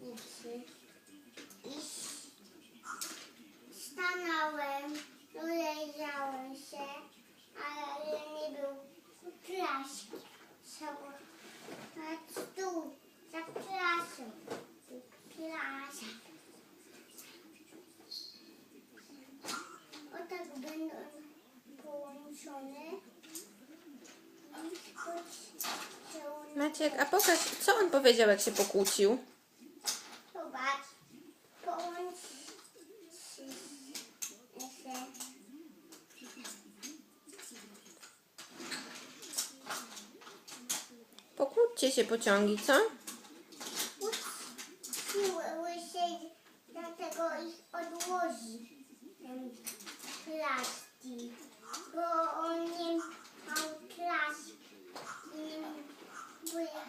uszy i stanąłem, uleżałem się, ale nie był plaszki. Trzeba tak stół, za klasą, klasa. O tak będą połączone. Maciek, a pokaż, co on powiedział, jak się pokłócił? Pokłóćcie się pociągi, co? Łysej dlatego ich odłoży ten plastik, bo on nie miał plastik. Bo ja